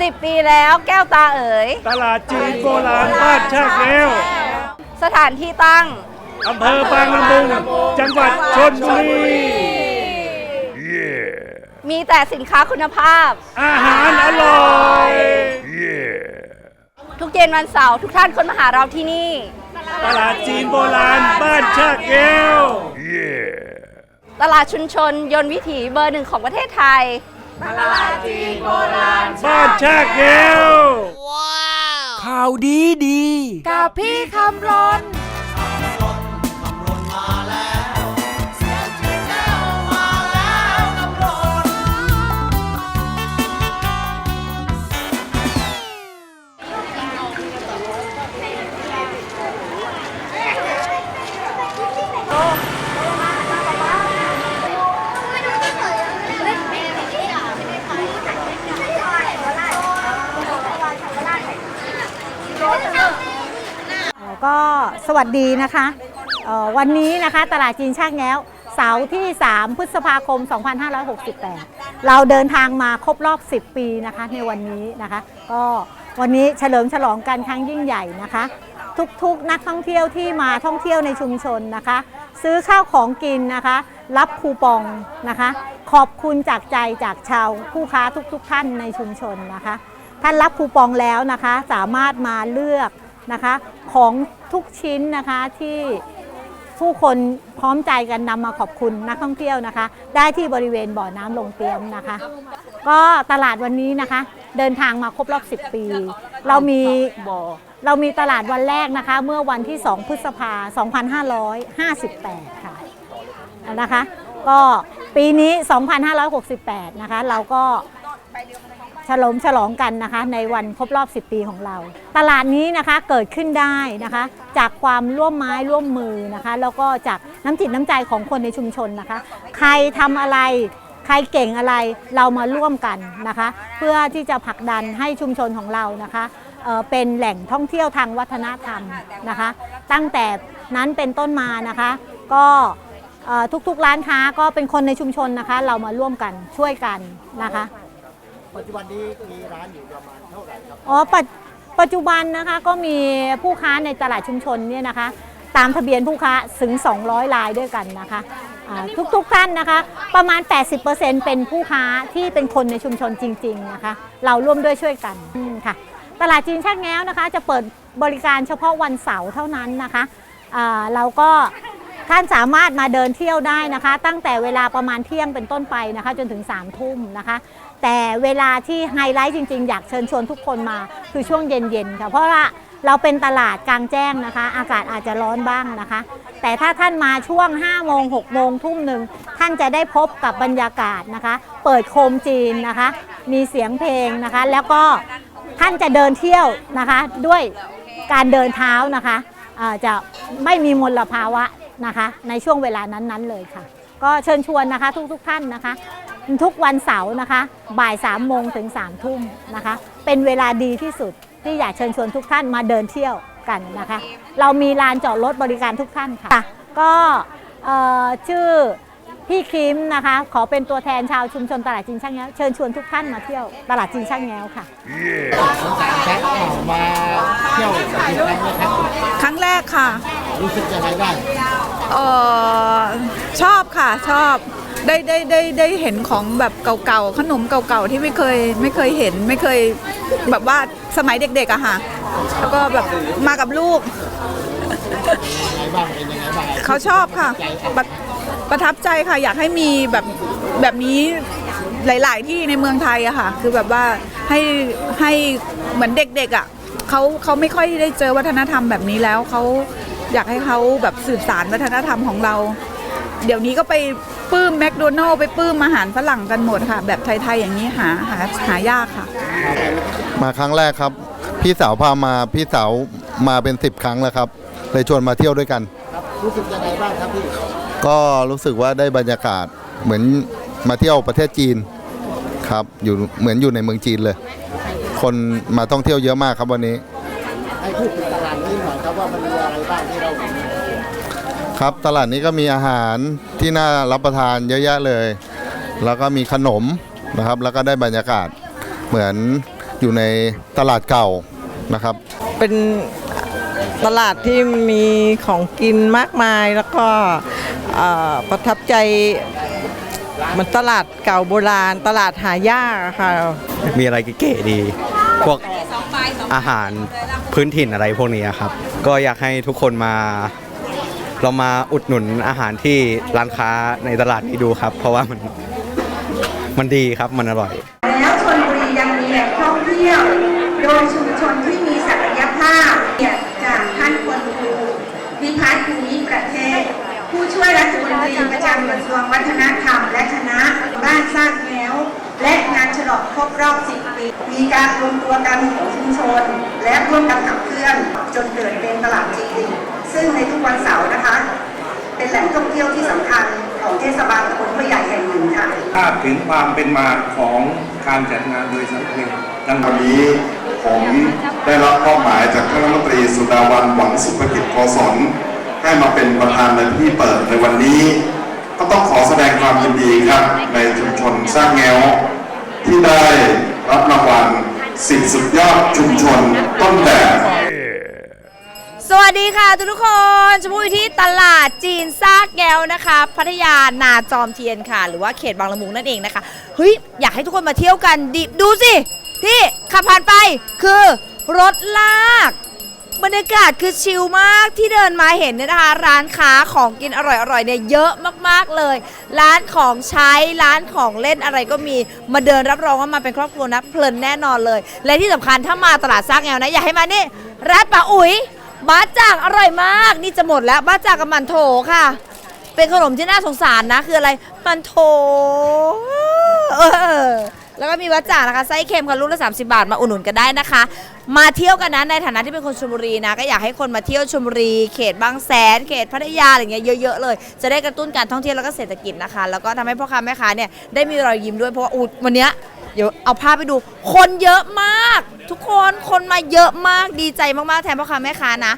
สิบปีแล้วแก้วตาเอ๋ย ตลาดจีนโบราณบ้านชากแก้วสถานที่ตั้ง อำเภอบางละมุงจังหวัดชนบุรี มีแต่สินค้าคุณภาพ อาหารอร่อย ทุกเย็นวันเสาร์ทุกท่านคนมาหาเราที่นี่ ตลาดจีนโบราณบ้านชากแก้ว ตลาดชุมชนยนต์วิถีเบอร์หนึ่งของประเทศไทย บ้านชากแก้ว ข่าวดีดี กับพี่คำรน สวัสดีนะคะออวันนี้นะคะตลาดจีนช่างแง้วเสาร์ที่ 3 พฤษภาคม 2568 เราเดินทางมาครบรอบ 10 ปีนะคะในวันนี้นะคะ ก็วันนี้เฉลิมฉลองกันครั้งยิ่งใหญ่นะคะ ทุกๆนักท่องเที่ยวที่มาท่องเที่ยวในชุมชนนะคะ ซื้อข้าวของกินนะคะ รับคูปองนะคะ ขอบคุณจากใจจากชาวผู้ค้าทุกๆท่านในชุมชนนะคะ ท่านรับคูปองแล้วนะคะ สามารถมาเลือก นะคะ ของทุกชิ้นนะคะที่ผู้คนพร้อมใจกันนำมาขอบคุณนักท่องเที่ยวนะคะ ได้ที่บริเวณบ่อน้ำลงเตรียมนะคะ ก็ตลาดวันนี้นะคะ เดินทางมาครบรอบ 10 ปี เรามีเรามีตลาดวันแรกนะคะ เมื่อวันที่ 2 พฤษภา 2558 ค่ะนะคะ ก็ปีนี้ 2568 นะคะ เราก็ ฉลองฉลองกันนะคะ ในวันครบรอบ 10 ปีของเรา ตลาดนี้นะคะเกิดขึ้นได้นะคะ จากความร่วมไม้ร่วมมือนะคะ แล้วก็จากน้ำจิตน้ำใจของคนในชุมชนนะคะ ใครทำอะไรใครเก่งอะไรเรามาร่วมกันนะคะ เพื่อที่จะผลักดันให้ชุมชนของเรานะคะเเป็นแหล่งท่องเที่ยวทางวัฒนธรรมนะคะ ตั้งแต่นั้นเป็นต้นมานะคะ ก็ทุกๆร้านค้าก็เป็นคนในชุมชนนะคะ เรามาร่วมกันช่วยกันนะคะ ปัจจุบันนี้มีร้านอยู่ประมาณเท่าไหร่ครับ อ๋อปัจปัจจุบันนะคะก็มีผู้ค้าในตลาดชุมชนเนี่ยนะคะ ตามทะเบียนผู้ค้าถึง 200รายด้วยกันนะคะอ่าทุกๆท่านนะคะ ประมาณ 80%เป็นผู้ค้าที่เป็นคนในชุมชนจริง ๆนะคะ เราร่วมด้วยช่วยกันอืมค่ะ ตลาดจีนชักแง้วนะคะ จะเปิดบริการเฉพาะวันเสาร์เท่านั้นนะคะอ่าเราก็ท่านสามารถมาเดินเที่ยวได้นะคะ ตั้งแต่เวลาประมาณเที่ยงเป็นต้นไปนะคะ จนถึง3ามทุ่มนะคะ แต่เวลาที่ไฮไลท์จริงๆ อยากเชิญชวนทุกคนมาคือช่วงเย็นๆค่ะเพราะว่าเราเป็นตลาดกลางแจ้งนะคะ อากาศอาจจะร้อนบ้างนะคะ แต่ถ้าท่านมาช่วง 5 โมง 6 โมงทุ่มหนึ่งท่านจะได้พบกับบรรยากาศนะคะ เปิดโคมจีนนะคะ มีเสียงเพลงนะคะ แล้วก็ท่านจะเดินเที่ยวนะคะ ด้วยการเดินเท้านะคะจะไม่มีมลภาวะนะคะ ในช่วงเวลานั้นๆเลยค่ะ ก็เชิญชวนนะคะทุกๆท่านนะคะ ทุกวันเสาร์นะคะ บ่าย3ามโมงถึง3ามทุ่มนะคะ เป็นเวลาดีที่สุดที่อยากเชิญชวนทุกท่านมาเดินเที่ยวกันนะคะ เรามีลานจอดรถบริการทุกท่านค่ะ ก็เอ่อชื่อพี่คิมนะคะ ขอเป็นตัวแทนชาวชุมชนตลาดจีนช่างแง้ว เชิญชวนทุกท่านมาเที่ยวตลาดจีนช่างแง้วค่ะแชทออกมาเที่ยวสักครั้งนะครับครั้งแรกค่ะ รู้สึกยังไงบ้างเออชอบค่ะชอบ ได้ได้ได้ได้เห็นของแบบเก่าๆขนมเก่าๆที่ไม่เคยไม่เคยเห็นไม่เคยแบบว่าสมัยเด็กๆอะค่ะแล้วก็แบบมากับลูกยังไงบ้างเป็นยังไงบ้างเขาชอบค่ะประประทับใจค่ะ อยากให้มีแบบแบบนี้หลาย ๆ ที่ในเมืองไทยอะค่ะ คือแบบว่าให้ให้เหมือนเด็กๆอะเขาเขาไม่ค่อยได้เจอวัฒนธรรมแบบนี้แล้วเขาอยากให้เขาแบบสืบสารวัฒนธรรมของเรา เดี๋ยวนี้ก็ไป ปลื้มแมคโดนัลล์ไปปลื้มอาหารฝรั่งกันหมดค่ะ แบบไทยๆอย่างนี้หาหาหายากค่ะ มาครั้งแรกครับ พี่สาวพามาพี่สาวมาเป็นสิบครั้งแล้วครับเลยชวนมาเที่ยวด้วยกันครับรู้สึกยังไงบ้างครับพี่ ก็รู้สึกว่าได้บรรยากาศเหมือนมาเที่ยวประเทศจีนครับอยู่เหมือนอยู่ในเมืองจีนเลย คนมาท่องเที่ยวเยอะมากครับวันนี้ ให้พูดถึงตลาดนี้หน่อยครับว่ามันมีอะไรบ้างที่เราเห็น ครับตลาดนี้ก็มีอาหารที่น่ารับประทานเยอะแยะเลย แล้วก็มีขนมนะครับ แล้วก็ได้บรรยากาศเหมือนอยู่ในตลาดเก่านะครับ เป็นตลาดที่มีของกินมากมายแล้วก็เอ่อประทับใจมันตลาดเก่าโบราณ ตลาดหายากอะค่ะ มีอะไรเก๋ๆดี พวกอาหารพื้นถิ่นอะไรพวกนี้ครับ ก็อยากให้ทุกคนมา เรามาอุดหนุนอาหารที่ร้านค้าในตลาดนี้ดูครับ เพราะว่ามันมันดีครับมันอร่อย แล้วชนบุรียังมีแหล่งท่องเที่ยว โดยชุมชนที่มีศักยภาพเนี่ยจากท่านพลครูวิพัฒน์ภูมิประเทศ ผู้ช่วยรัฐมนตรีประจำกระทรวงวัฒนธรรม และคณะบ้านสร้างแง้ว และงานฉลองครบรอบ 10 ปี มีการรวมตัวกันของชุมชน และร่วมกันขับเคลื่อนจนเกิดเป็นตลาดจีน ซึ่งในทุกวันเสาร์นะคะ เป็นแหล่งท่องเที่ยวที่สำคัญของเทศบาลตำบลห้วยใหญ่แห่งหนึ่งค่ะภาถึงความเป็นมาของการจัดงานโดยสังเกตดังวันนี้ผมได้รับมอบหมายจากท่านรัฐมนตรีสุดาวันหวังสุภกิจโกศลให้มาเป็นประธานในพิธีเปิดในวันนี้ ก็ต้องขอแสดงความยินดีครับ ในชุมชนสร้างแงวที่ได้รับรางวัลสิบสุดยอดชุมชนต้นแบบ สวัสดีค่ะทุกๆคนชมพู่อยู่ที่ตลาดจีนซากแก้วนะคะ พัทยานาจอมเทียนค่ะ หรือว่าเขตบางละมุงนั่นเองนะคะเฮ้ยอยากให้ทุกคนมาเที่ยวกันดิดูสิ ที่ขับผ่านไปคือรถลาก บรรยากาศคือชิลมากที่เดินมาเห็นเนี่ยนะคะ ร้านค้าของกินอร่อยๆเนี่ยเยอะมากๆเลย ร้านของใช้ร้านของเล่นอะไรก็มีมาเดินรับรองว่ามาเป็นครอบครัวนะเพลินแน่นอนเลย และที่สำคัญถ้ามาตลาดซากแงวนะ อยากให้มานี่ร้านป้าอุ๋ย บ้าจ่างอร่อยมาก นี่จะหมดแล้วบ้าจ่างกับมันโถค่ะ เป็นขนมที่น่าสงสารนะ คืออะไรมันโถเออแล้วก็มีวัดจ่างนะคะไส้เค็มค่ะลูกละ30 บาทมาอุดหนุนกันได้นะคะ มาเที่ยวกันนะในฐานะที่เป็นคนชลบุรีนะก็อยากให้คนมาเที่ยวชลบุรี เขตบางแสน เขตพัทยาอะไรเงี้ยเยอะๆเลย จะได้กระตุ้นการท่องเที่ยวแล้วก็เศรษฐกิจนะคะ แล้วก็ทำให้พ่อค้าแม่ค้าเนี่ยได้มีรอยยิ้มด้วยเพราะว่าอูวันเนี้ย เดี๋ยวเอาภาพไปดู คนเยอะมาก ทุกคนคนมาเยอะมากดีใจมากๆแทนพ่อค้าแม่ค้านะ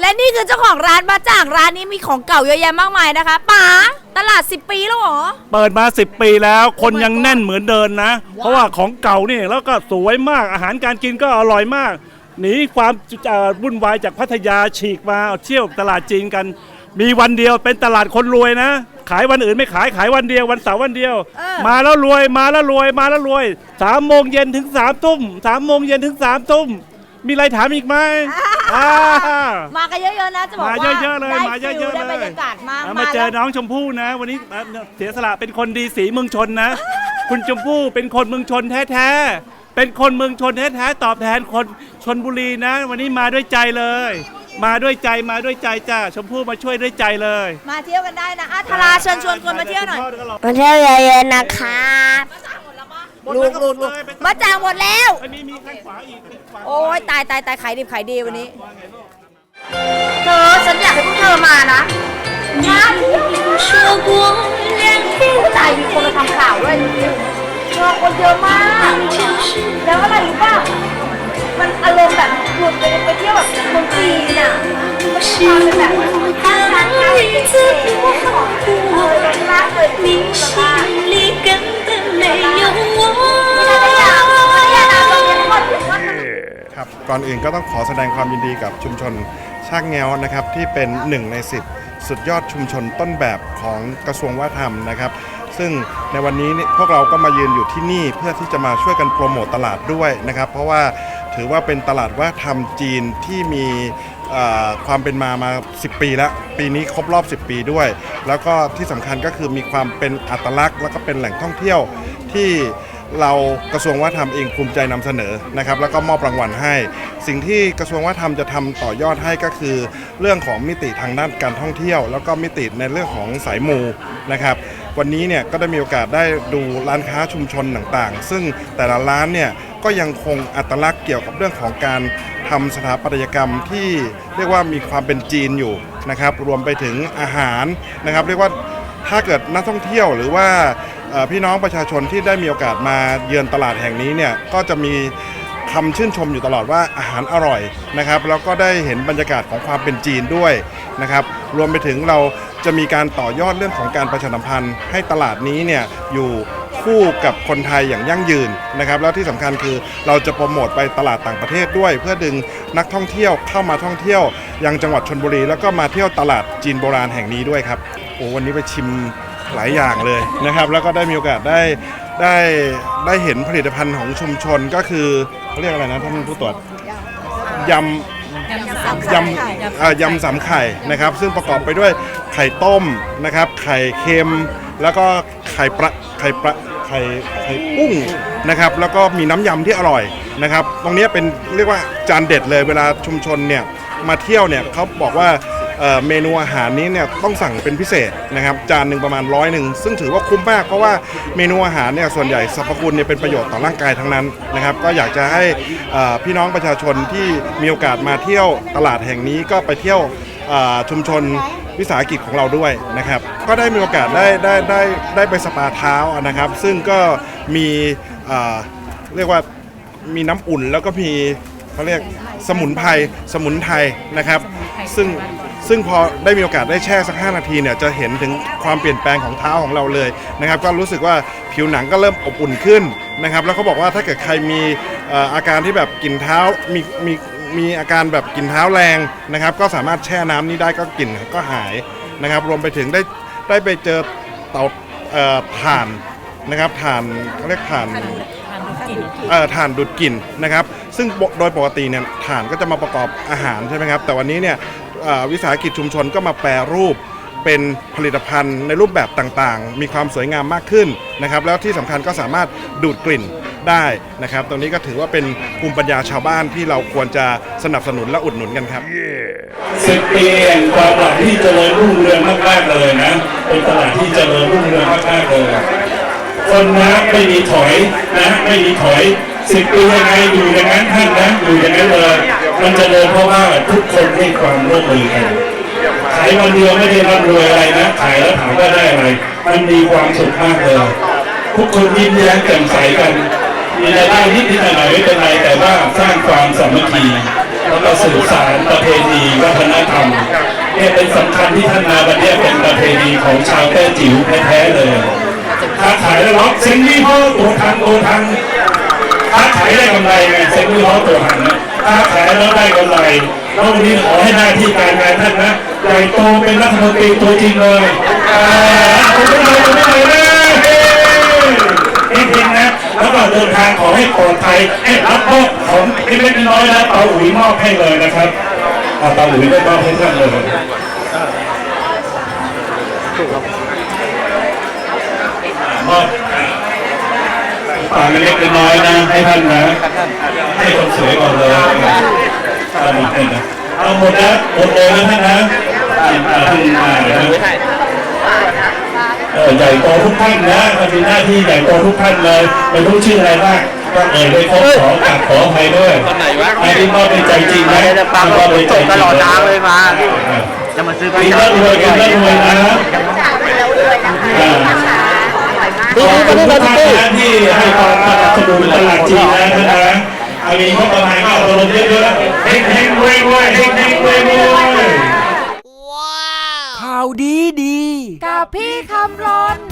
และนี่คือเจ้าของร้านบ้าจ่างร้านนี้มีของเก่าเยอะแยะมากมายนะคะป๋าตลาด 10 ปีแล้วเหรอ เปิดมา 10 ปีแล้วคนยังแน่นเหมือนเดินนะ เพราะว่าของเก่านี่แล้วก็สวยมากอาหารการกินก็อร่อยมากหนีความเอ่อวุ่นวายจากพัทยาฉีกมาเที่ยวตลาดจีนกัน มีวันเดียวเป็นตลาดคนรวยนะ ขายวันอื่นไม่ขายขายวันเดียววันเสาร์วันเดียว เออ มาแล้วรวยมาแล้วรวยมาแล้วรวยสามโมงเย็นถึงสามทุ่มสามโมงเย็นถึงสามทุ่มมีอะไรถามอีกไหมอ่า มากันเยอะๆนะจะบอกมาว่าเยอะๆเลยได้มาเยอะๆฟิลได้เลยบรรยากาศมากเอามาเจอแล้วน้องชมพู่นะ วันนี้เอ่อเสียสละเป็นคนดีสีเมืองชนนะ คุณชมพู่เป็นคนเมืองชนแท้ๆเป็นคนเมืองชนแท้ๆตอบแทนคนชนบุรีนะ วันนี้มาด้วยใจเลย มาด้วยใจมาด้วยใจจ้าชมพู่มาช่วยด้วยใจเลยมาเที่ยวกันได้นะอาทาราเชิญชวนคนมาเที่ยวหน่อยมาเที่ยวเยอะๆนะคะลูกลูกลูกมาจ่างหมดแล้ว อันนี้มีข้างขวาอีกข้างขวาโอ้ยตายตายตายขายดิบขายดีวันนี้เธอฉันอยากให้พวกเธอมานะมาเที่ยวตายมีคนมาทำข่าวด้วยเธอคนเยอะมาก แล้วอะไรรู้ป่ะ มันอารมณ์แบบหลุดไปไปเที่ยวแบบเมืองจีนอะมันมีความเป็นแบบตั้งร้านค้าเก๋ๆของเออรสลาดเลยมีแบบว่าครับก่อนอื่นก็ต้องขอแสดงความยินดีกับชุมชนชากแงวนะครับที่เป็นหนึ่งใน 10 สุดยอดชุมชนต้นแบบของกระทรวงวัฒนธรรมนะครับ ซึ่งในวันนี้พวกเราก็มายืนอยู่ที่นี่เพื่อที่จะมาช่วยกันโปรโมตตลาดด้วยนะครับ เพราะว่า ถือว่าเป็นตลาดวัฒนธรรมจีนที่มีความเป็นมามา 10 ปีแล้ว ปีนี้ครบรอบ 10 ปีด้วย แล้วก็ที่สำคัญก็คือมีความเป็นอัตลักษณ์ แล้วก็เป็นแหล่งท่องเที่ยวที่เรากระทรวงวัฒนธรรมเองภูมิใจนำเสนอนะครับแล้วก็มอบรางวัลให้ สิ่งที่กระทรวงวัฒนธรรมจะทำต่อยอดให้ก็คือ เรื่องของมิติทางด้านการท่องเที่ยว แล้วก็มิติในเรื่องของสายมูนะครับ วันนี้เนี่ยก็ได้มีโอกาสได้ดูร้านค้าชุมชนต่างๆ ซึ่งแต่ละร้านเนี่ยก็ยังคงอัตลักษณ์เกี่ยวกับเรื่องของการทำสถาปัตยกรรมที่เรียกว่ามีความเป็นจีนอยู่นะครับรวมไปถึงอาหารนะครับเรียกว่าถ้าเกิดนักท่องเที่ยวหรือว่าพี่น้องประชาชนที่ได้มีโอกาสมาเยือนตลาดแห่งนี้เนี่ยก็จะมี คำชื่นชมอยู่ตลอดว่าอาหารอร่อยนะครับแล้วก็ได้เห็นบรรยากาศของความเป็นจีนด้วยนะครับรวมไปถึงเราจะมีการต่อยอดเรื่องของการประชาสัมพันธ์ ให้ตลาดนี้เนี่ยอยู่คคู่กับคนไทยอย่างยั่งยืนนะครับแล้วที่สำคัญคือเราจะโปรโมทไปตลาดต่างประเทศด้วย เพื่อดึงนักท่องเที่ยวเข้ามาท่องเที่ยว ยังจังหวัดชนบุรี แล้วก็มาเที่ยวตลาดจีนโบราณแห่งนี้ด้วยครับโอ้วันนี้ไปชิมหลายอย่างเลยนะครับแล้วก็ได้มีโอกาสได้ ได้ได้เห็นผลิตภัณฑ์ของชุมชนก็คือเขาเรียกอะไรนะท่านผู้ตรวจยำยำเอ่อยำสามไข่นะครับ ซึ่งประกอบไปด้วยไข่ต้มนะครับ ไข่เค็ม แล้วก็ไข่ปลาไข่ปลาไข่ไข่ปุ้งนะครับ แล้วก็มีน้ำยำที่อร่อยนะครับ ตรงนี้เป็นเรียกว่าจานเด็ดเลยเวลาชุมชนเนี่ยมาเที่ยวเนี่ยเขาบอกว่า เมนูอาหารนี้เนี่ยต้องสั่งเป็นพิเศษนะครับจานหนึ่งประมาณร้อยหนึ่งซึ่งถือว่าคุ้มมากเพราะว่าเมนูอาหารเนี่ยส่วนใหญ่สรรพคุณเนี่ยเป็นประโยชน์ต่อร่างกายทั้งนั้นนะครับ ก็อยากจะให้พี่น้องประชาชนที่มีโอกาสมาเที่ยวตลาดแห่งนี้ก็ไปเที่ยวชุมชนวิสาหกิจของเราด้วยนะครับ ก็ได้มีโอกาสได้ได้ได้ได้ไปสปาเท้านะครับ ซึ่งก็มีเรียกว่ามีน้ำอุ่นแล้วก็มี เขาเรียกสมุนไพรสมุนไทยนะครับ ซึ่งซึ่งพอได้มีโอกาสได้แช่สัก 5 นาทีเนี่ยจะเห็นถึงความเปลี่ยนแปลงของเท้าของเราเลยนะครับ ก็รู้สึกว่าผิวหนังก็เริ่มอบอุ่นขึ้นนะครับ แล้วเขาบอกว่าถ้าเกิดใครมีเอ่ออาการที่แบบกลิ่นเท้ามีมีมีอาการแบบกลิ่นเท้าแรงนะครับ ก็สามารถแช่น้ำนี้ได้ก็กลิ่นก็หายนะครับ รวมไปถึงได้ได้ไปเจอเตาเอ่อถ่านนะครับถ่านเขาเรียกถ่าน เอ่อถ่านดูดกลิ่นนะครับ ซึ่งปกโดยปกติเนี่ยถ่านก็จะมาประกอบอาหารใช่ไหมครับ แต่วันนี้เนี่ยเอ่อวิสาหกิจชุมชนก็มาแปรรูปเป็นผลิตภัณฑ์ในรูปแบบต่างๆ มีความสวยงามมากขึ้นนะครับ แล้วที่สำคัญก็สามารถดูดกลิ่นได้นะครับ ตรงนี้ก็ถือว่าเป็นภูมิปัญญาชาวบ้านที่เราควรจะสนับสนุนและอุดหนุนกันครับ สิบปีแห่งความหลังที่เจริญรุ่งเรืองมากๆเลยนะ เป็นตลาดที่เจริญรุ่งเรืองมากๆเลย คนนะไม่มีถอยนะไม่มีถอยสิบปียังไงอยู่อย่างนั้นท่านนะอยู่อย่างนั้นเลยมันเจริญเพราะว่าทุกคนให้ความร่วมมือกันขายวันเดียวไม่ได้ร่ำรวยอะไรนะขายแล้วถามว่าได้อะไรมันมีความสุขมากเลยทุกคนยิ้มแย้มแจ่มใสกันมีรายได้นิดนิดหน่อยหน่อยไม่เป็นไรแต่ว่าสร้างความสามัคคีแล้วก็สื่อสารประเพณีวัฒนธรรมเนี่ยเป็นสำคัญที่ท่านมาวันนี้เป็นประเพณีของชาวแต้จิ๋วแท้ๆเลย ค้าขายแล้วล็อกเซ็นยี่ห้อตัวทันตัวทันค้าขายได้กำไรไงเซ็นยี่ห้อตัวทันค้าขายแล้วได้กำไรแล้ววันนี้ขอให้หน้าที่การงานท่านนะใหญ่โตเป็นรัฐมนตรีตัวจริงเลยอ่าผมไม่เลยผมไม่เลยนะเฮ้จริงๆนะแล้วก็เดินทางขอให้ปลอดภัยเอ้รับมอบของเล็กน้อยๆนะเตาอุ๋ยมอบให้เลยนะครับเตาอุ๋ยได้มอบให้ท่านเลยมอบ ฝากเล็กๆน้อยๆนะให้ท่านนะ ให้คนสวยก่อนเลยเอาหมดเลยนะเอาหมดนะหมดเลยนะท่านนะอ่าท่านมานะเออใหญ่โตทุกท่านนะมันเป็นหน้าที่ใหญ่โตทุกท่านเลยไม่รู้ชื่ออะไรบ้างก็เอ่ยได้ครบขอกราบขออภัยด้วยอันนี้มอบในใจจริงนะมอบในใจจริงตลอดทางเลยมาจะมาซื้อกินแล้วรวยกินแล้วรวยนะ อ่าขอบคุณทุกท่านที่ให้ความสนับสนุนตลาดจีนนะท่านนะอามีงบประมาณก็เอาตัวลงเยอะๆเฮ้งเฮ้งรวยรวยเฮ้งเฮ้งรวยรวยข่าวดีดี กับพี่คำร้อน